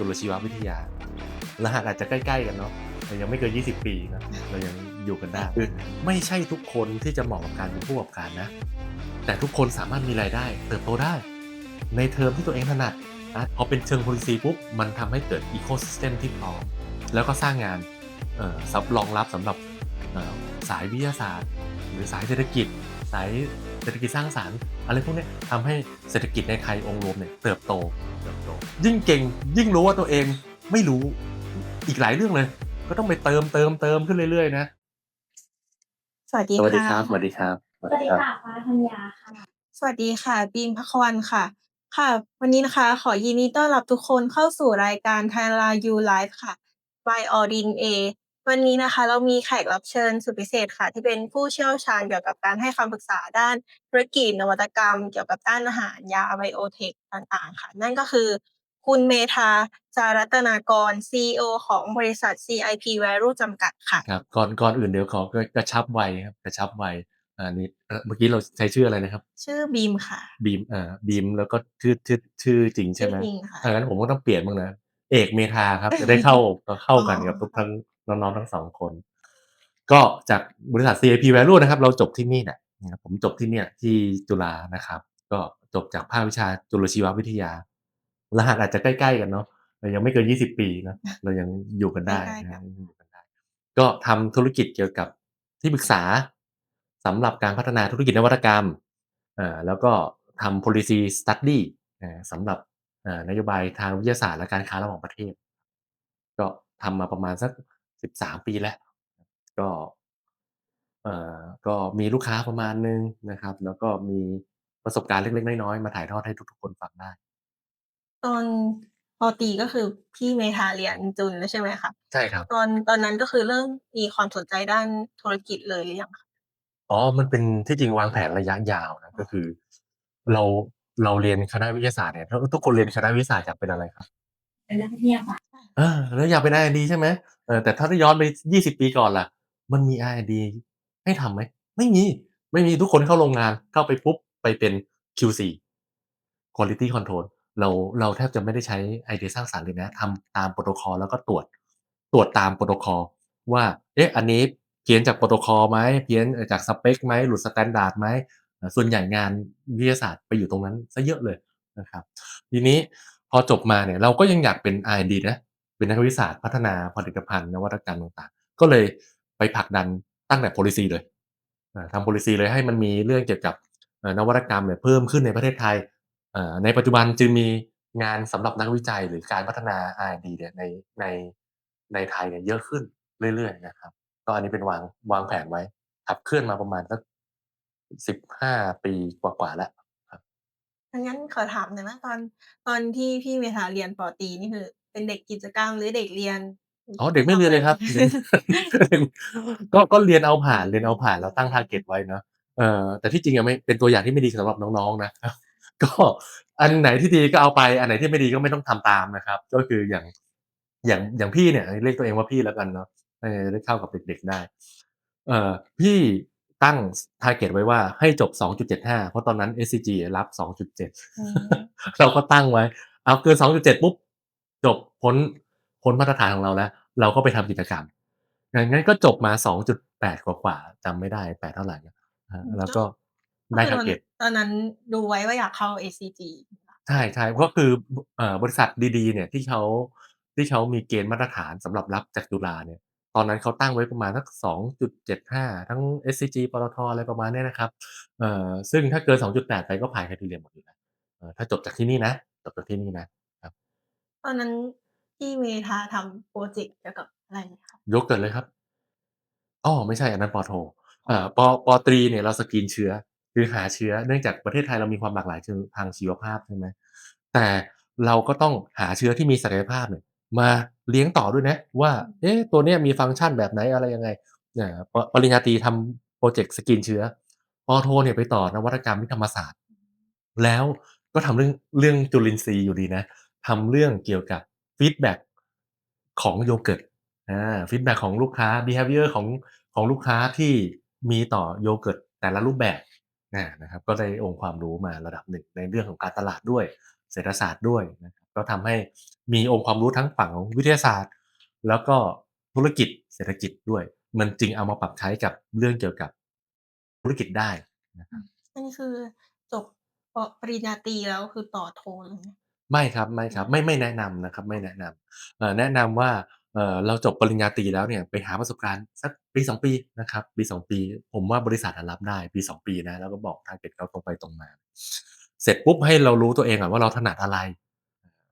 จุลชีววิทยา รหัสอาจจะใกล้ ๆ กันเนาะแต่ยังไม่เกิน 20 ปีนะเรายังอยู่กันได้คือไม่ใช่ทุกคนที่จะเหมาะกับการเป็นผู้ประกอบการนะ แต่ทุกคนสามารถมีรายได้ เติบโตได้ ในเทอมที่ตัวเองถนัดนะพอเป็นเชิง policy ปุ๊บมันทำให้เกิด ecosystem ที่พร้อมแล้วก็สร้างงานเอ่อซับรองรับสำหรับเอ่อสายวิทยาศาสตร์ หรือสายเศรษฐกิจ สาย เศรษฐกิจสร้างสารรค์อะไรพวกเนี้ยทำให้เศรษฐกิจในไทยองค์รวมเนี่ยเติบโตเติบโต ยิ่งเก่งยิ่งรู้ว่าตัวเองไม่รู้อีกหลายเรื่องเลย ก็ต้องไปเติมเติมเติมขึ้นเรื่อยๆนะสวัสดีสวัสดีค่ะครับสวัสดีครับสวัสดีค่ะฟ้าธัญญาค่ะ สวัสดีค่ะบีมพักวันค่ะ ค่ะ วันนี้นะคะขอยินดีต้อนรับทุกคนเข้าสู่รายการ Thailand You Live ค่ะ by Odin A วันนี้นะคะเรามีแขกรับเชิญสุดพิเศษค่ะ ที่เป็นผู้เชี่ยวชาญเกี่ยวกับการให้คำปรึกษาด้านธุรกิจนวัตกรรม เกี่ยวกับด้านอาหารยาไบโอเทคต่างๆ ค่ะ นั่นก็คือ คุณเมธาจารัตนากร CEO ของบริษัท CIP Value จำกัดค่ะ ครับก่อนก่อนอื่นเดี๋ยวขอกระชับวัยครับกระชับวัยอันนี้เอ่อเมื่อกี้เราใช้ชื่ออะไรนะครับชื่อบีมค่ะบีมอ่าบีมแล้วก็ชื่อชื่อชื่อจริงใช่ไหมชื่อจริงค่ะ ถ้างั้นผมก็ต้องเปลี่ยนบ้างนะ เอกเมธาครับจะได้เข้าเข้ากันกับอ๋อทุกทั้ง น้องๆทั้งสองคน ก็จากบริษัท CIP Value นะครับ เราจบที่นี่แหละนะครับผมจบที่เนี่ยที่จุฬานะครับ ก็จบจากภาควิชาจุลชีววิทยารหัสอาจจะใกล้ๆกันเนาะแต่ยังไม่เกิน20ปีนะเรายังอยู่กันได้ใกล้ๆนะกันยังอยู่กันได้ ก็ทำธุรกิจเกี่ยวกับที่ปรึกษาสำหรับการพัฒนาธุรกิจนวัตกรรมอ่าแล้วก็ทำ policy study อ่าสำหรับอ่านโยบายทางวิทยาศาสตร์และการค้าระหว่างประเทศ ก็ทำมาประมาณสัก 13 ปีแล้ว ก็เอ่อก็มีลูกค้าประมาณนึงนะครับ แล้วก็มีประสบการณ์เล็กๆน้อยๆมาถ่ายทอดให้ทุกๆคนฟังได้ ตอนปอตรีก็คือพี่เมธาเรียนจุลแล้วใช่ไหมคะใช่ครับ ตอนตอนนั้นก็คือเริ่มมีความสนใจด้านธุรกิจเลยหรือยังคะอ๋อ มันเป็นที่จริงวางแผนระยะยาวนะก็คือ เราเราเรียนคณะวิทยาศาสตร์เนี่ยทุกคนเรียนคณะวิทยาศาสตร์อยากเป็นอะไรครับเป็นนักเรียนค่ะเออแล้วอยากเป็น R&D ใช่ไหมเออแต่ถ้าย้อนไป 20 ปีก่อนล่ะ มันมี R&D ให้ทำไหม ไม่มี ไม่มีทุกคนเข้าโรงงานเข้าไปปุ๊บ ไปเป็น QC Quality Control เราเราแทบจะไม่ได้ใช้ไอเดียสร้างสรรค์เลยนะทำตามโปรโตคอลแล้วก็ตรวจตรวจตามโปรโตคอลว่า เอ๊ะ อันนี้เพี้ยนจากโปรโตคอลไหมเพี้ยนจากสเปคไหมหลุดสแตนดาร์ดไหมส่วนใหญ่งานวิทยาศาสตร์ไปอยู่ตรงนั้นซะเยอะเลยนะครับ ทีนี้พอจบมาเนี่ยเราก็ยังอยากเป็น R&D นะ เป็นนักวิทยาศาสตร์พัฒนาผลิตภัณฑ์นวัตกรรมต่างๆ ก็เลยไปผลักดันตั้งแต่ policy เลยทำ policy เลยให้มันมีเรื่องเกี่ยวกับนวัตกรรมเนี่ยเพิ่มขึ้นในประเทศไทย ในปัจจุบันจึงมีงานสำหรับนักวิจัยหรือการพัฒนา R&D เนี่ยในในในไทยเนี่ยเยอะขึ้นเรื่อยๆนะครับก็อันนี้เป็นวางวางแผนไว้ขับเคลื่อนมาประมาณสักสิบห้าปีกว่าๆแล้วงั้นขอถามหน่อยว่าตอนตอนที่พี่เมธาเรียนปอตีนี่คือ เป็นเด็กกิจกรรม หรือเด็กเรียน อ๋อ เด็กไม่เรียนเลยครับ ก็ ก็เรียนเอาผ่าน เรียนเอาผ่านแล้วตั้ง target ไว้เนาะ เอ่อ แต่ที่จริงอะไม่ เป็นตัวอย่างที่ไม่ดีสำหรับน้อง ๆ นะ ก็ อันไหนที่ดีก็เอาไป อันไหนที่ไม่ดีก็ไม่ต้องทำตามนะครับ ก็คืออย่าง อย่าง อย่างพี่เนี่ย เรียกตัวเองว่าพี่แล้วกันเนาะ เออ ได้เข้ากับเด็ก ๆ ได้ เอ่อ พี่ตั้ง target ไว้ว่าให้จบ 2.75 เพราะตอนนั้น SCG รับ 2.7 อืม เราก็ตั้งไว้ เอาเกิน 2.7 ปุ๊บ จบพ้นพ้นมาตรฐานของเราแล้ว เราก็ไปทำกิจกรรมงั้นก็จบมา 2.8 กว่าๆจำไม่ได้8เท่าไหร่นะฮะแล้วก็ได้ก็คือตอน target ตอนนั้นดูไว้ว่าอยากเข้า ACG ใช่ใช่ก็คือเอ่อบริษัทดีๆ เนี่ยที่เขาที่เขามีเกณฑ์มาตรฐานสำหรับรับจากจุฬาเนี่ย ตอนนั้นเขาตั้งไว้ประมาณสัก 2.75 ทั้ง SCG ปตทอะไรประมาณเนี้ยนะครับเอ่อซึ่งถ้าเกิน 2.8 ไปก็ผ่าน criteria หมดอยู่แล้วเอ่อถ้าจบจากที่นี่นะ จบจากที่นี่นะ ตอนนั้นพี่เมธาทำโปรเจกต์เกี่ยวกับอะไรคะ ยกเกิดเลยครับ อ้อ ไม่ใช่ อันนั้นปอโทอ่าปอปอตรี เนี่ย เราสกรีนเชื้อ คือหาเชื้อ เนื่องจากประเทศไทยเรามีความหลากหลายเชิงทางชีวภาพ ใช่ไหม แต่เราก็ต้องหาเชื้อที่มีศักยภาพเนี่ยมาเลี้ยงต่อด้วยนะว่าเอ๊ะ ตัวเนี้ยมีฟังก์ชันแบบไหน อะไรยังไงเนี่ยปปริญญาตรีทำโปรเจกต์สกรีนเชื้อปอโท เนี่ย ไปต่อนวัตกรรมที่ธรรมศาสตร์ แล้วก็ทำเรื่อง เรื่องจุลินทรีย์อยู่ดีนะ ทำเรื่องเกี่ยวกับฟีดแบ็กของโยเกิร์ตฟีดแบ็กของลูกค้า behavior ของของลูกค้าที่มีต่อโยเกิร์ตแต่ละรูปแบบนะครับก็ได้องค์ความรู้มาระดับหนึ่งในเรื่องของการตลาดด้วย เศรษฐศาสตร์ด้วยนะครับก็ทำให้มีองค์ความรู้ทั้งฝั่งของวิทยาศาสตร์ แล้วก็ธุรกิจเศรษฐกิจด้วย มันจึงเอามาปรับใช้กับเรื่องเกี่ยวกับธุรกิจได้นะครับอันนี้คือจบปริญญาตรีแล้วคือต่อโทเลย ไม่ครับ ไม่ครับ ไม่ ไม่แนะนำนะครับ ไม่แนะนำ เอ่อ แนะนำว่า เอ่อ เราจบปริญญาตรีแล้วเนี่ย ไปหาประสบการณ์สักปี 2 ปีนะครับ ปี 2 ปี ผมว่าบริษัทอะรับได้ ปี 2 ปีนะ แล้วก็บอก target เขาตรงไปตรงมา เสร็จปุ๊บให้เรารู้ตัวเองอนว่าเราถนัดอะไร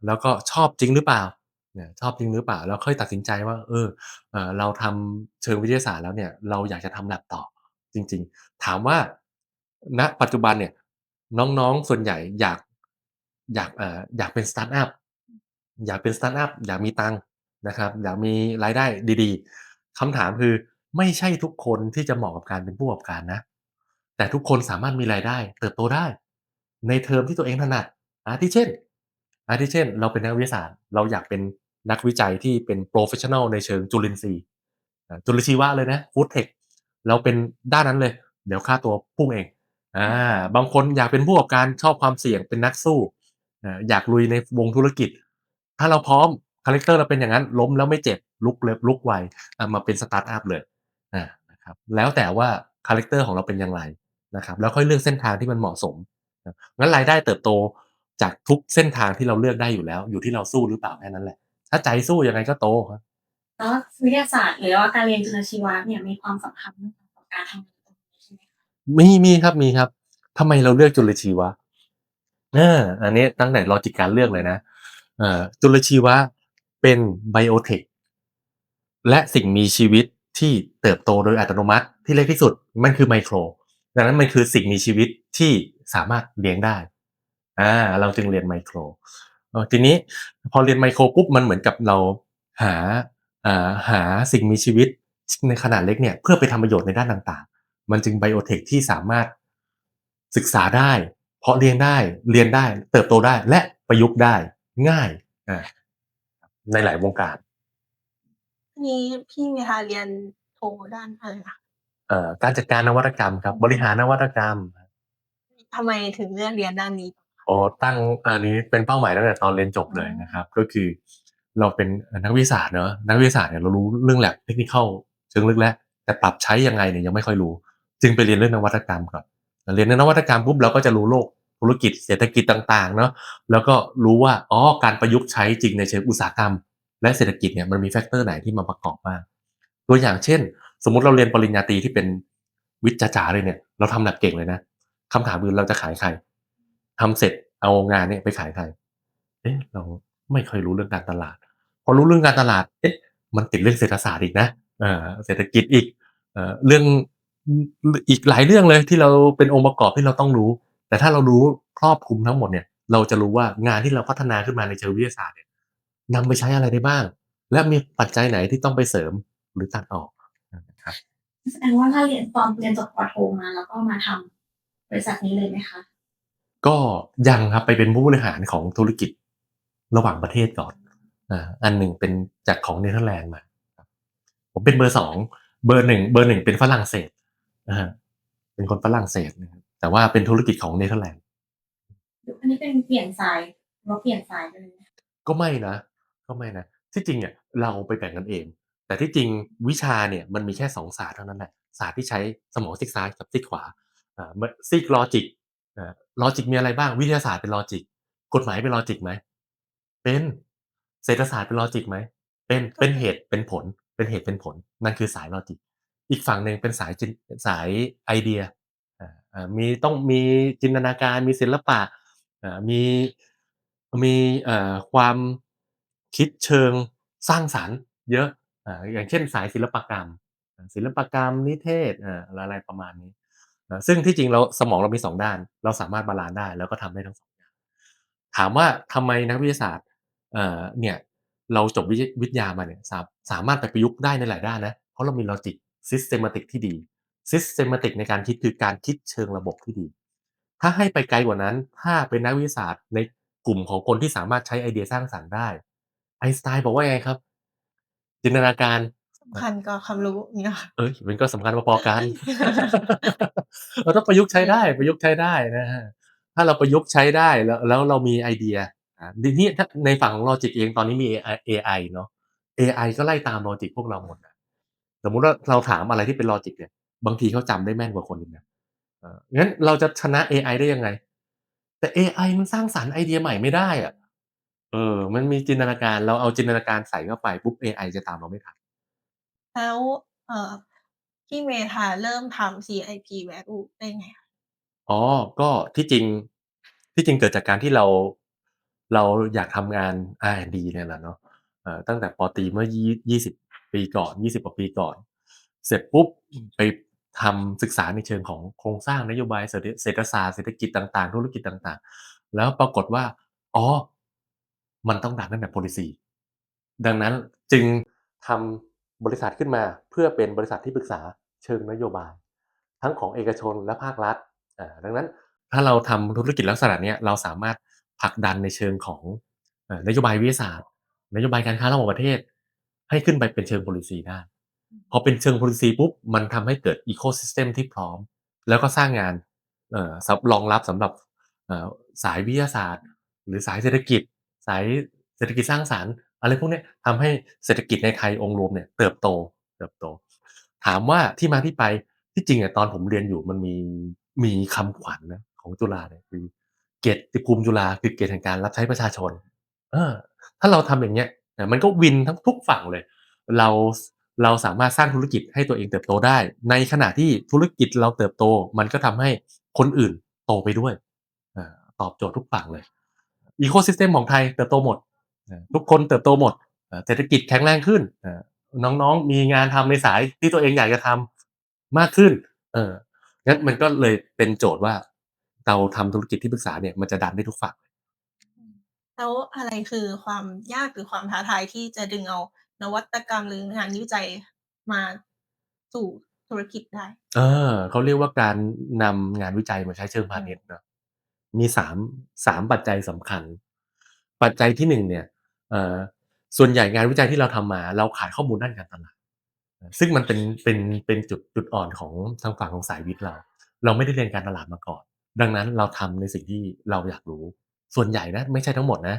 แล้วก็ชอบจริงหรือเปล่า เนี่ย ชอบจริงหรือเปล่า แล้วค่อยตัดสินใจว่า เออ เอ่อ เราทำเชิงวิทยาศาสตร์แล้วเนี่ย เราอยากจะทำ lab ต่อจริง ๆ ถามว่า ณ ปัจจุบันเนี่ย น้อง ๆ ส่วนใหญ่อยาก อยากเอ่ออยากเป็นสตาร์ตอัปอยากเป็นสตาร์ตอัปอยากมีตังค์นะครับอยากมีรายได้ดีๆคำถามคือไม่ใช่ทุกคนที่จะเหมาะกับการเป็นผู้ประกอบการนะ แต่ทุกคนสามารถมีรายได้ เติบโตได้ ในเทอมที่ตัวเองถนัดอาทิเช่นอาทิเช่น เราเป็นนักวิทยาศาสตร์ เราอยากเป็นนักวิจัยที่เป็นโปรเฟชชั่นอลในเชิงจุลินทรีย์จุลชีวะเลยนะฟู้ดเทคเราเป็นด้านนั้นเลย เดี๋ยวค่าตัวพุ่งเองอ่าบางคนอยากเป็นผู้ประกอบการชอบความเสี่ยงเป็นนักสู้ อ่าอยากลุยในวงธุรกิจ ถ้าเราพร้อมคาแรคเตอร์เราเป็นอย่างนั้น ล้มแล้วไม่เจ็บลุกเล็บลุกไวอ่ามาเป็นสตาร์ทอัพเลยอ่านะครับแล้วแต่ว่าคาแรคเตอร์ของเราเป็นอย่างไรนะครับแล้วค่อยเลือกเส้นทางที่มันเหมาะสมนะงั้นรายได้เติบโตจากทุกเส้นทางที่เราเลือกได้อยู่แล้ว อยู่ที่เราสู้หรือเปล่าแค่นั้นแหละ ถ้าใจสู้ยังไงก็โตครับแล้ววิทยาศาสตร์หรือว่าการเรียนจุลชีวะเนี่ยมีความสำคัญต่อการทำงานตรงนี้ใช่ไหมคะมีมีครับมีครับทำไมเราเลือกจุลชีวะเอออันนี้ตั้งแต่ลอจิกการเลือกเลยนะ เอ่อ จุลชีวะเป็นไบโอเทค และสิ่งมีชีวิตที่เติบโตโดยอัตโนมัติที่เล็กที่สุด มันคือไมโคร ดังนั้นมันคือสิ่งมีชีวิตที่สามารถเลี้ยงได้อ่าเราจึงเรียนไมโคร เอ่อ ทีนี้พอเรียนไมโครปุ๊บ มันเหมือนกับเราหา อ่า หาสิ่งมีชีวิตในขนาดเล็กเนี่ย เพื่อไปทำประโยชน์ในด้านต่าง ๆ มันจึงไบโอเทคที่สามารถศึกษาได้ เพาะเลี้ยงได้เรียนได้ เติบโตได้และประยุกต์ได้ง่ายอ่าในหลายวงการอันนี้พี่เมธาเรียนโทด้านอะไรคะเอ่อการจัดการนวัตกรรมครับ บริหารนวัตกรรมทำไมถึงเลือกเรียนด้านนี้โอ้ตั้งอันนี้เป็นเป้าหมายตั้งแต่ตอนเรียนจบเลยนะครับ ก็คือเราเป็นนักวิทยาศาสตร์เนอะนักวิทยาศาสตร์เนี่ยเรารู้เรื่องแลบเทคนิคเชิงลึกแล้วแต่ปรับใช้ยังไงเนี่ยยังไม่ค่อยรู้ จึงไปเรียนเรื่องนวัตกรรมก่อนเรียนเรื่องนวัตกรรมปุ๊บเราก็จะรู้โลก ธุรกิจเศรษฐกิจต่างๆเนาะแล้วก็รู้ว่าอ๋อการประยุกต์ใช้จริงในเชิงอุตสาหกรรม และเศรษฐกิจเนี่ยมันมีแฟกเตอร์ไหนที่มาประกอบบ้างตัวอย่างเช่น สมมติเราเรียนปริญญาตรีที่เป็นวิทย์จ๋าเลยเนี่ยเราทำแบบเก่งเลยนะคำถามคือเราจะขายใครทำเสร็จเอางานเนี่ยไปขายใครเอ๊ะเราไม่ค่อยรู้เรื่องการตลาด พอรู้เรื่องการตลาดเอ๊ะมันติดเรื่องเศรษฐศาสตร์อีกนะเออเศรษฐกิจอีกเอ่อเรื่องอีกหลายเรื่องเลยที่เราเป็นองค์ประกอบที่เราต้องรู้ แต่ถ้าเรารู้ครอบคลุมทั้งหมดเนี่ย เราจะรู้ว่างานที่เราพัฒนาขึ้นมาในเชิงวิทยาศาสตร์เนี่ยนำไปใช้อะไรได้บ้าง และมีปัจจัยไหนที่ต้องไปเสริมหรือตัดออกนะครับแสดงว่าถ้าเรียนตอนเรียนจบปโทมา แล้วก็มาทำบริษัทนี้เลยไหมคะก็ยังครับไปเป็นผู้บริหารของธุรกิจระหว่างประเทศก่อนอ่าอันหนึ่งเป็นจากของเนเธอร์แลนด์มาครับผมเป็นเบอร์สองเบอร์หนึ่งเบอร์หนึ่งเป็นฝรั่งเศสนะฮะเป็นคนฝรั่งเศสนะครับ แต่ว่าเป็นธุรกิจของเนเธอร์แลนด์อันนี้เป็นเปลี่ยนสายหรือว่าเปลี่ยนสายไปเลยไหมคะก็ไม่นะ ก็ไม่นะ ที่จริงเนี่ยเราไปแบ่งกันเอง แต่ที่จริงวิชาเนี่ยมันมีแค่สองศาสตร์เท่านั้นแหละศาสตร์ที่ใช้สมองซีกซ้ายกับซีกขวาอ่าซีกลอจิกอ่าลอจิกมีอะไรบ้างวิทยาศาสตร์เป็นลอจิกกฎหมายเป็นลอจิกไหมเป็นเศรษฐศาสตร์เป็นลอจิกไหมเป็นเป็นเหตุเป็นผลเป็นเหตุเป็นผลนั่นคือสายลอจิกอีกฝั่งหนึ่งเป็นสายจินสายไอเดียอ่าอ่า มีต้องมีจินตนาการ มีศิลปะ อ่า มี มีเอ่อ ความคิดเชิงสร้างสรรค์เยอะ อ่า อย่างเช่น สายศิลปกรรม อ่า ศิลปกรรม นิเทศ อ่า อะไรประมาณนี้ อ่า ซึ่งที่จริงเราสมองเรามีสองด้าน เราสามารถบาลานซ์ได้ แล้วก็ทำได้ทั้งสองอย่าง ถามว่าทำไมนักวิทยาศาสตร์ เอ่อ เนี่ย เราจบวิทย วิทยามาเนี่ย สา สามารถไปประยุกต์ได้ในหลายด้านนะ เพราะเรามีลอจิก systematic ที่ดี systematic ในการคิดคือการคิดเชิงระบบที่ดี ถ้าให้ไปไกลกว่านั้น ถ้าเป็นนักวิทยาศาสตร์ในกลุ่มของคนที่สามารถใช้ไอเดียสร้างสรรค์ได้ ไอน์สไตน์บอกว่าไงครับ จินตนาการสสำคัญกับความรู้อย่างเงี้ยค่ะเฮ้ยมันก็สำคัญพอๆกัน เราต้องประยุกต์ใช้ได้ประยุกต์ใช้ได้นะครับถ้าเราประยุกต์ใช้ได้แล้วแล้วเรามีไอเดียอ่าทีนี้ถ้าในฝั่งของลอจิกเองตอนนี้มีเอไอเอไอเนาะเอไอก็ไล่ตามลอจิกพวกเราหมดอะสมมุติว่าเราถามอะไรที่เป็นลอจิกเนี่ย บางทีเขาจำได้แม่นกว่าคนอีกนะเอองั้นเราจะชนะเอไอได้ยังไง แต่เอไอมันสร้างสรรค์ไอเดียใหม่ไม่ได้อะเออ มันมีจินตนาการ เราเอาจินตนาการใส่เข้าไปปุ๊บเอไอจะตามเราไม่ทัน แล้วเอ่อพี่เมธาเริ่มทำ CIP Value ได้ไงคะ?อ๋อ ก็ที่จริง ที่จริงเกิดจากการที่เรา เราอยากทำงาน R&D เนี่ยแหละเนาะเอ่อตั้งแต่ป.ตรีเมื่อยี่20 ปีก่อน 20กว่าปีก่อน เสร็จปุ๊บไป ทำศึกษาในเชิงของโครงสร้างนโยบายเศรษฐศาสตร์เศรษฐกิจต่างๆ ธุรกิจต่างๆ แล้วปรากฏว่า อ๋อ มันต้องดังตั้งแต่ Policy ดังนั้นจึงทำบริษัทขึ้นมาเพื่อเป็นบริษัทที่ปรึกษาเชิงนโยบาย ทั้งของเอกชนและภาครัฐดังนั้นถ้าเราทำธุรกิจลักษณะนี้เราสามารถผลักดันในเชิงของนโยบายวิทยาศาสตร์ นโยบายการค้าระหว่างประเทศ ให้ขึ้นไปเป็นเชิง Policy ได้ พอเป็นเชิง Policy ปุ๊บมันทำให้เกิด Ecosystem ที่พร้อม แล้วก็สร้างงานเอ่อรองรับสำหรับสายวิทยาศาสตร์ หรือสายเศรษฐกิจ สายเศรษฐกิจสร้างสรรค์ อะไรพวกนี้ยทำให้เศรษฐกิจในไทยองค์รวมเนี่ยเติบโตเติบโต ถามว่าที่มาที่ไปที่จริงอะตอนผมเรียนอยู่มันมีมีคำขวัญนะของจุฬาเนี่ยคือเกียรติภูมิจุฬาคือเกียรติแห่งการรับใช้ประชาชน เออ ถ้าเราทำอย่างเงี้ยมันก็วินทั้งทุกฝั่งเลย เรา เราสามารถสร้างธุรกิจให้ตัวเองเติบโตได้ ในขณะที่ธุรกิจเราเติบโต มันก็ทำให้คนอื่นโตไปด้วยตอบโจทย์ทุกฝั่งเลย Ecosystem ของไทยเติบโตหมด ทุกคนเติบโตหมด เศรษฐกิจแข็งแรงขึ้น น้องๆมีงานทำในสายที่ตัวเองอยากจะทำมากขึ้น เอองั้นมันก็เลยเป็นโจทย์ว่า เราทำธุรกิจที่ปรึกษาเนี่ยมันจะดันได้ทุกฝั่งอืมแล้วอะไรคือความยากหรือความท้าทายที่จะดึงเอา นวัตกรรมหรืองานวิจัยมาสู่ธุรกิจได้?เออ เขาเรียกว่าการนำงานวิจัยมาใช้เชิงพาณิชย์เนาะมี3 3ปัจจัยสำคัญ ปัจจัยที่1เนี่ยเอ่อส่วนใหญ่งานวิจัยที่เราทำมา เราขายข้อมูลด้านการตลาด ซึ่งมันเป็นเป็นเป็นจุดจุดอ่อนของทางฝั่งของสายวิทย์เรา เราไม่ได้เรียนการตลาดมาก่อน ดังนั้นเราทำในสิ่งที่เราอยากรู้ ส่วนใหญ่นะไม่ใช่ทั้งหมดนะ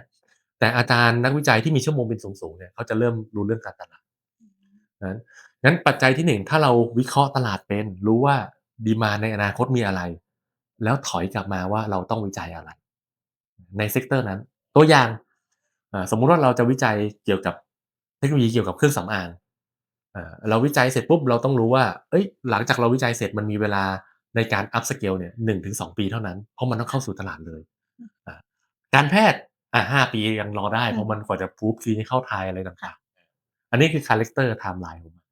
แต่อาจารย์นักวิจัยที่มีชั่วโมงบินสูงๆเนี่ยเขาจะเริ่มรู้เรื่องการตลาดอืมงั้นงั้นปัจจัยที่1ถ้าเราวิเคราะห์ตลาดเป็น รู้ว่าดีมานด์ในอนาคตมีอะไร แล้วถอยกลับมาว่าเราต้องวิจัยอะไร ในเซกเตอร์นั้น ตัวอย่างอ่าสมมุติว่าเราจะวิจัยเกี่ยวกับเทคโนโลยีเกี่ยวกับเครื่องสำอางอ่าเราวิจัยเสร็จปุ๊บเราต้องรู้ว่าเฮ้ย หลังจากเราวิจัยเสร็จมันมีเวลาในการ up scale เนี่ย1-2ปีเท่านั้น เพราะมันต้องเข้าสู่ตลาดเลยอืมอ่าการแพทย์ อ่า5ปียังรอได้อืมเพราะมันกว่าจะ proof clinical trial อะไรต่างๆ อันนี้คือคาแรกเตอร์ไทม์ไลน์ของมัน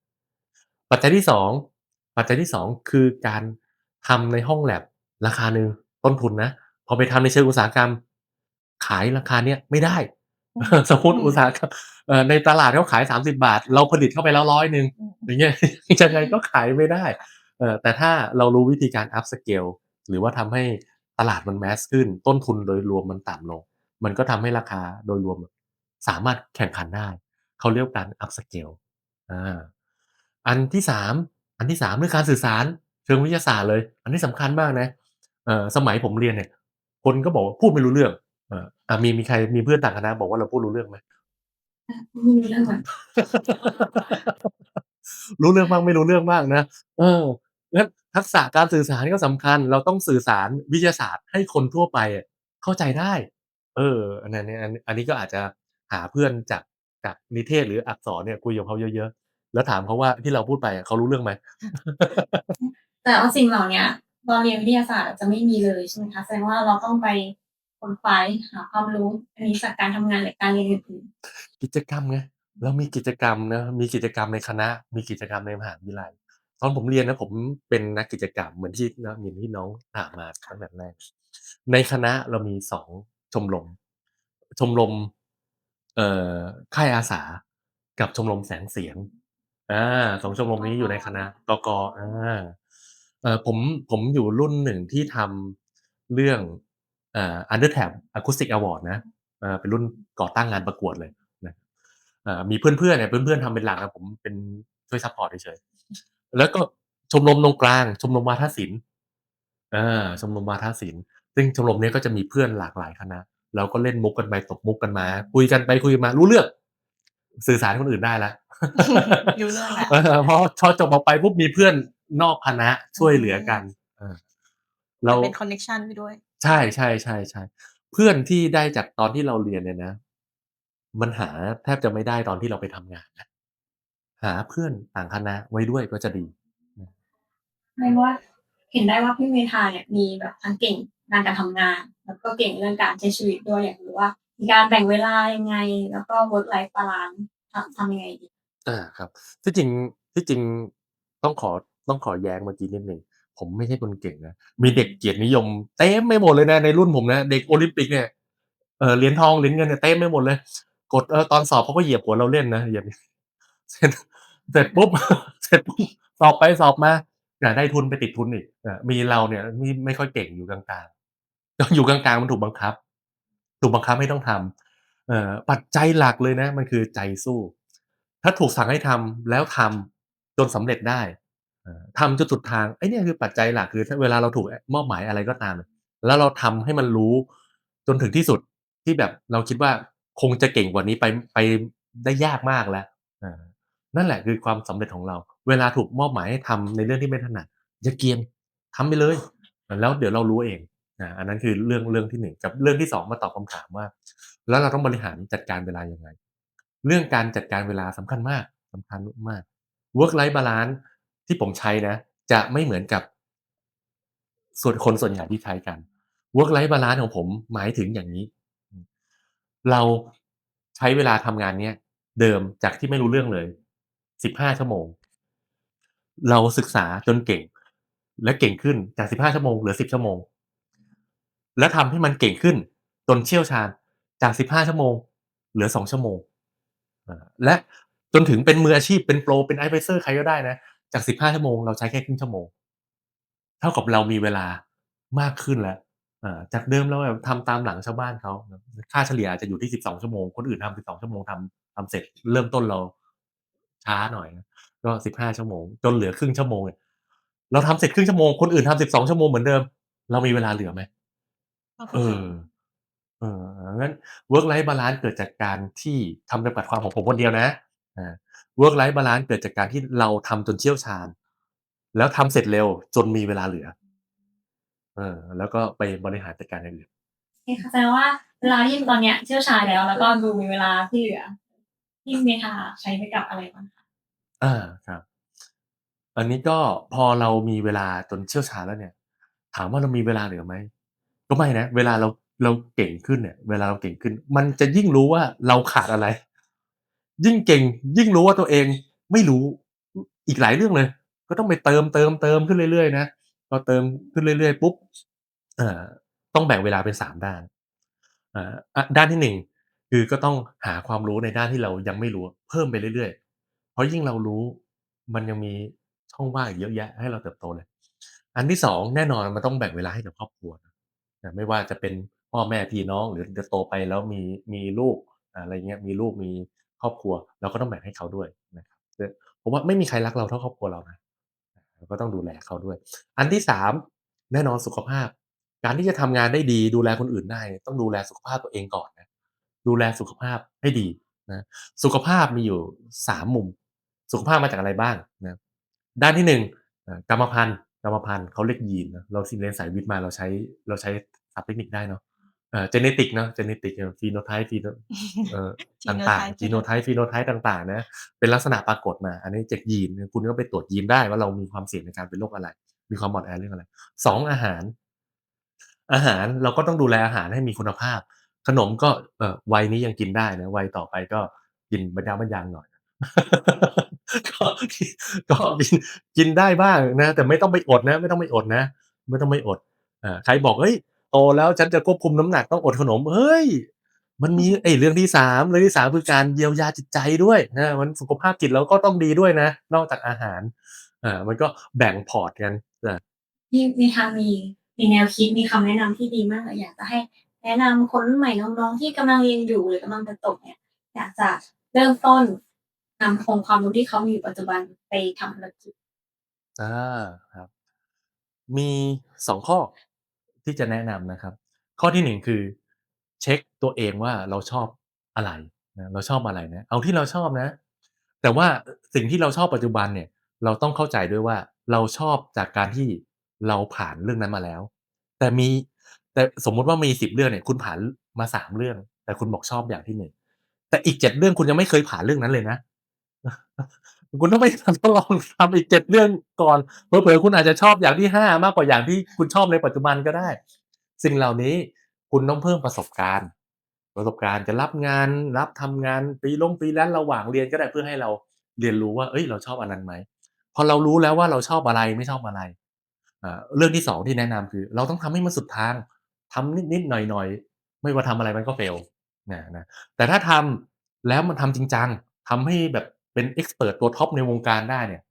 ปัจจัยที่2ปัจจัยที่2คือการทำในห้องแลบราคาหนึ่งต้นทุนนะ พอไปทำในเชิงอุตสาหกรรม ขายราคาเนี้ยไม่ได้อืมสมมุติอืมอุตสาหกรรมเอ่อในตลาดเขาขาย30บาท เราผลิตเข้าไปแล้ว100อืมอย่างเงี้ยยังไงก็ขายไม่ได้เอ่อแต่ถ้าเรารู้วิธีการ up scale หรือว่าทำให้ตลาดมัน mass ขึ้น ต้นทุนโดยรวมมันต่ำลง มันก็ทำให้ราคาโดยรวมสามารถแข่งขันได้ เขาเรียกว่าการ up scale อาอันที่ 3 อันที่3เรื่องการสื่อสารเชิงวิทยาศาสตร์เลย อันนี้สำคัญมากนะเอ่อสมัยผมเรียนเนี่ย คนก็บอกว่าพูดไม่รู้เรื่องเอ่ออ่ามีมีใครมีเพื่อนต่างคณะบอกว่าเราพูดรู้เรื่องไหม?อาพูดไม่รู้เรื่องเหมือนรู้เรื่องบ้างไม่รู้เรื่องบ้างนะเอองั้นทักษะการสื่อสารก็สำคัญ เราต้องสื่อสารวิทยาศาสตร์ให้คนทั่วไปอะเข้าใจได้ เออ อันนั้นเนี่ยอันอันนี้ก็อาจจะหาเพื่อนจาก จากนิเทศ หรืออักษรเนี่ยคุยกับเขาเยอะ ๆ แล้วถามเขาว่าที่เราพูดไปอะเขารู้เรื่องไหม?แต่เอาสิ่งเหล่าเนี้ยตอนเรียนวิทยาศาสตร์อะจะไม่มีเลยใช่ไหมคะ?แสดงว่าเราต้องไปขวนขวายหาความรู้ อันนี้จากการทำงานหรือการเรียนอื่นๆ?กิจกรรมไงเรามีกิจกรรมนะมีกิจกรรมในคณะ มีกิจกรรมในมหาวิทยาลัยตอนผมเรียนนะผมเป็นนักกิจกรรมเหมือนที่นะอย่างที่น้องถามมาตั้งแต่แรกในคณะเรามี2 ชมรมชมรมเอ่อค่ายอาสา กับชมรมแสงเสียงอ่า2ชมรมนี้อยู่ในคณะกก.อ่าเอ่อผมผมอยู่รุ่นหนึ่งที่ทำเรื่องเอ่อ Undertap Acoustic Award นะเอ่อเป็นรุ่นก่อตั้งงานประกวดเลยนะเอ่อมีเพื่อนๆเนี่ยเพื่อนๆทำเป็นหลักอะผมเป็นช่วยซัปพอร์ตเฉยๆแล้วก็ชมรมตรงกลาง ชมรมวาทศิลป์อาชมรมวาทศิลป์ ซึ่งชมรมเนี้ยก็จะมีเพื่อนหลากหลายคณะเราก็เล่นมุกกันไปตกมุกกันมา คุยกันไปคุยมา รู้เรื่องสื่อสารให้คนอื่นได้แล้วรู้เรื่องแล้วเออพอพอจบออกไปปุ๊บมีเพื่อนนอกคณะช่วยเหลือกันเออเราเป็นคอนเนคชันไปด้วย ใช่ใช่ใช่ใช่เพื่อนที่ได้จากตอนที่เราเรียนเนี่ยนะ มันหาแทบจะไม่ได้ตอนที่เราไปทำงานนะหาเพื่อนต่างคณะไว้ด้วยก็จะดีเรียกว่า เห็นได้ว่าพี่เมธาเนี่ยมีแบบทั้งเก่ง ด้านการทำงาน แล้วก็เก่งเรื่องการใช้ชีวิตด้วยอยากรู้ว่ามีการแบ่งเวลายังไง แล้วก็ work life balance ทำทำยังไงดีอาครับที่จริงที่จริงต้องขอต้องขอแย้งเมื่อกี้นิดหนึ่งผมไม่ใช่คนเก่งนะ มีเด็กเกียรตินิยมเต็มไม่หมดเลยนะในรุ่นผมนะ เด็กโอลิมปิกเนี่ยเออเหรียญทองเหรียญเงินเนี่ยเต็มไม่หมดเลย กดเออตอนสอบเขาก็เหยียบหัวเราเล่นนะเหยียบเสร็จเสร็จปุ๊บเสร็จปุ๊บสอบไปสอบมาอยากได้ทุนไปติดทุนอีกอ่ามีเราเนี่ยนี่ไม่ค่อยเก่งอยู่กลางๆ อยู่กลางๆมันถูกบังคับ ถูกบังคับให้ต้องทำเอ่อปัจจัยหลักเลยนะ มันคือใจสู้ ถ้าถูกสั่งให้ทำแล้วทำจนสำเร็จได้เอ่อทำจนสุดทางไอ้นี่คือปัจจัยหลักคือเวลาเราถูกมอบหมายอะไรก็ตาม แล้วเราทำให้มันรู้จนถึงที่สุดที่แบบเราคิดว่าคงจะเก่งกว่านี้ไปไปได้ยากมากแล้วอานั่นแหละคือความสำเร็จของเรา เวลาถูกมอบหมายให้ทำในเรื่องที่ไม่ถนัดอย่าเกียจทำไปเลย แล้วเดี๋ยวเรารู้เอง อาอันนั้นคือเรื่องเรื่องที่หนึ่งกับเรื่องที่สองมาตอบคำถามว่า แล้วเราต้องบริหารจัดการเวลายังไง เรื่องการจัดการเวลาสำคัญมากสำคัญมาก work life balance ที่ผมใช้นะ จะไม่เหมือนกับ ส่วนคนส่วนใหญ่ที่ใช้กัน work life balance ของผมหมายถึงอย่างนี้ เราใช้เวลาทำงานเนี้ยเดิมจากที่ไม่รู้เรื่องเลย15ชั่วโมง เราศึกษาจนเก่ง และเก่งขึ้นจาก15ชั่วโมงเหลือ10ชั่วโมง แล้วทำให้มันเก่งขึ้นจนเชี่ยวชาญจาก 15 ชั่วโมง เหลือ 2 ชั่วโมง และจนถึงเป็นมืออาชีพเป็นโปร เป็น advisor ใครก็ได้นะ จาก 15 ชั่วโมง เราใช้แค่ครึ่งชั่วโมง เท่ากับเรามีเวลามากขึ้นแล้วจากเดิมเราแบบทำตามหลังชาวบ้านเขาค่าเฉลี่ยอาจจะอยู่ที่ 12 ชั่วโมง คนอื่นทำ12 ชั่วโมงทำทำเสร็จเริ่มต้นเราช้าหน่อยก็ 15 ชั่วโมง จนเหลือครึ่งชั่วโมงเนี่ยเราทำเสร็จครึ่งชั่วโมง คนอื่นทำ12 ชั่วโมงเหมือนเดิม เรามีเวลาเหลือไหม เออเออ งั้น work life balance เกิดจากการที่ทำจำกัดความของผมคนเดียวนะ อ่า work life balance เกิดจากการที่เราทำจนเชี่ยวชาญ แล้วทำเสร็จเร็วจนมีเวลาเหลือ เออ แล้วก็ไปบริหารจัดการอย่างอื่นโอเคค่ะแสดงว่าเวลาที่ตอนเนี้ยเชี่ยวชาญแล้ว แล้วก็ดูมีเวลาที่เหลือพี่เมธาใช้ไปกับอะไรบ้างคะ อา ครับ อันนี้ก็พอเรามีเวลาจนเชี่ยวชาญแล้วเนี่ย ถามว่าเรามีเวลาเหลือไหม ก็ไม่นะ เวลาเราเราเก่งขึ้นเนี่ย เวลาเราเก่งขึ้น มันจะยิ่งรู้ว่าเราขาดอะไร ยิ่งเก่ง ยิ่งรู้ว่าตัวเองไม่รู้อีกหลายเรื่องเลย ก็ต้องไปเติมๆๆขึ้นเรื่อยๆนะพอเติมขึ้นเรื่อยๆปุ๊บต้องแบ่งเวลาเป็น3ด้านด้านที่1คือก็ต้องหาความรู้ในด้านที่เรายังไม่รู้เพิ่มไปเรื่อยๆ เพราะยิ่งเรารู้มันยังมีช่องว่างเยอะแยะให้เราเติบโตเลย อันที่2แน่นอนมันต้องแบ่งเวลาให้กับครอบครัว นะไม่ว่าจะเป็นพ่อแม่พี่น้องหรือจะโตไปแล้วมีมีลูกอะไรเงี้ยมีลูกมีครอบครัว เราก็ต้องแบ่งให้เขาด้วยนะครับผมว่าไม่มีใครรักเราเท่าครอบครัวเรานะเราก็ต้องดูแลเขาด้วย อันที่3แน่นอนสุขภาพ การที่จะทำงานได้ดีดูแลคนอื่นได้ ต้องดูแลสุขภาพตัวเองก่อนนะดูแลสุขภาพให้ดีนะสุขภาพมีอยู่3มุม สุขภาพมาจากอะไรบ้างนะด้านที่1อ่ากรรมพันธุ์ กรรมพันธุ์เขาเรียกยีนนะเราสเรียนสายวิทย์มาเราใช้เราใช้ศัพท์เทคนิคได้เนาะเอ่อ genetic เนาะ genetic เออ phenotype pheno เอ่อต่างๆ Genotype genotype phenotype ต่างๆนะเป็นลักษณะปรากฏมา อันนี้จากยีนคุณก็ไปตรวจยีนได้ว่าเรามีความเสี่ยงในการเป็นโรคอะไร มีความอ่อนแอเรื่องอะไร2อาหาร อาหารเราก็ต้องดูแลอาหารให้มีคุณภาพ ขนมก็เอ่อวัยนี้ยังกินได้นะวัยต่อไปก็กินบรรยับยั้งหน่อย ก็ก็กินกินได้บ้างนะ แต่ไม่ต้องไปอดนะ ไม่ต้องไปอดนะ ไม่ต้องไปอดอ่าใครบอก"เฮ้ยโตแล้วฉันจะควบคุมน้ำหนักต้องอดขนม"เฮ้ยมันมีไอ้เรื่องที่3เรื่องที่3คือการเยียวยาจิตใจด้วยนะมันสุขภาพจิตเราก็ต้องดีด้วยนะ นอกจากอาหารอ่ามันก็แบ่งพอร์ตกันอาพี่เมธามีมีแนวคิดมีคำแนะนำที่ดีมากเลยอยากจะให้แนะนำคนรุ่นใหม่น้องๆที่กำลังเรียนอยู่หรือกำลังจะจบเนี่ยอยากจะเริ่มต้น นำองค์ความรู้ที่เขามีอยู่ปัจจุบันไปทำธุรกิจ อา ครับ มีสองข้อที่จะแนะนำนะครับ ข้อที่หนึ่งคือ เช็กตัวเองว่าเราชอบอะไรนะ เราชอบอะไรนะ เอาที่เราชอบนะ แต่ว่า อ สิ่งที่เราชอบปัจจุบันเนี่ย เราต้องเข้าใจด้วยว่า เราชอบจากการที่เราผ่านเรื่องนั้นมาแล้ว แต่มี แต่สมมุติว่ามี 10 เรื่องเนี่ย คุณผ่าน มา 3 เรื่อง แต่คุณบอกชอบอย่างที่ 1 แต่อีก 7 เรื่องคุณยังไม่เคยผ่านเรื่องนั้นเลยนะ คุณต้องไปทดลองทำอีก7เรื่องก่อนเผลอคุณอาจจะชอบอย่างที่5มากกว่าอย่างที่คุณชอบในปัจจุบันก็ได้ สิ่งเหล่านี้คุณต้องเพิ่มประสบการณ์ ประสบการณ์จะรับงานรับทำงานฟรีลง Freelance ระหว่างเรียนก็ได้เพื่อให้เราเรียนรู้ว่าเฮ้ยเราชอบอันนั้นไหมพอเรารู้แล้วว่าเราชอบอะไรไม่ชอบอะไรอ่าเรื่องที่2ที่แนะนำคือ เราต้องทำให้มันสุดทางทำนิดๆหน่อยๆไม่ว่าทำอะไรมันก็ fail นะนะแต่ถ้าทำแล้วมันทำจริงจังทำให้แบบ เป็นเอ็กซ์เพิร์ตตัวท็อปในวงการได้เนี่ย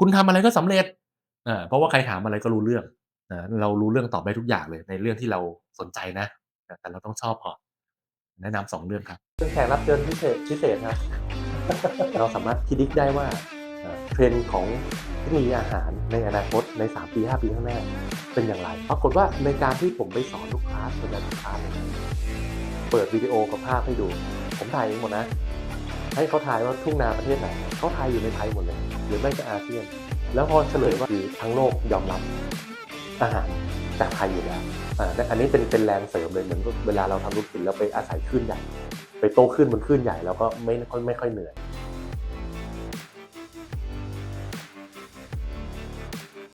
คุณทำอะไรก็สำเร็จอาเพราะว่าใครถามอะไรก็รู้เรื่องนะเรารู้เรื่องตอบได้ทุกอย่างเลยในเรื่องที่เราสนใจนะ แต่เราต้องชอบก่อนแนะนำ2เรื่องครับเป็นแขกรับเชิญพิเศษพิเศษครับเราสามารถ predict ได้ว่าเอ่อ trend ของเทคโนโลยีอาหารในอนาคตใน 3 ปี 5 ปีข้างหน้า เป็นอย่างไรปรากฏว่าในการที่ผมไปสอนลูกค้าส่วนใหญ่ลูกค้าเปิดวิดีโอกับภาพให้ดู ผมถ่ายเองหมดนะ ให้เขาทายว่าทุ่งนาประเทศไหนเขาทายอยู่ในไทยหมดเลย หรือไม่ก็อาเซียน แล้วพอเฉลยว่าคือทั้งโลกยอมรับอาหารจากไทยอยู่แล้วอ่าอันนี้เป็นเป็นแรงเสริมเลยเหมือนเวลาเราทำธุรกิจแล้วไปอาศัยคลื่นใหญ่ ไปโตขึ้นบนคลื่นใหญ่เราก็ไม่ค่อยไม่ค่อยเหนื่อย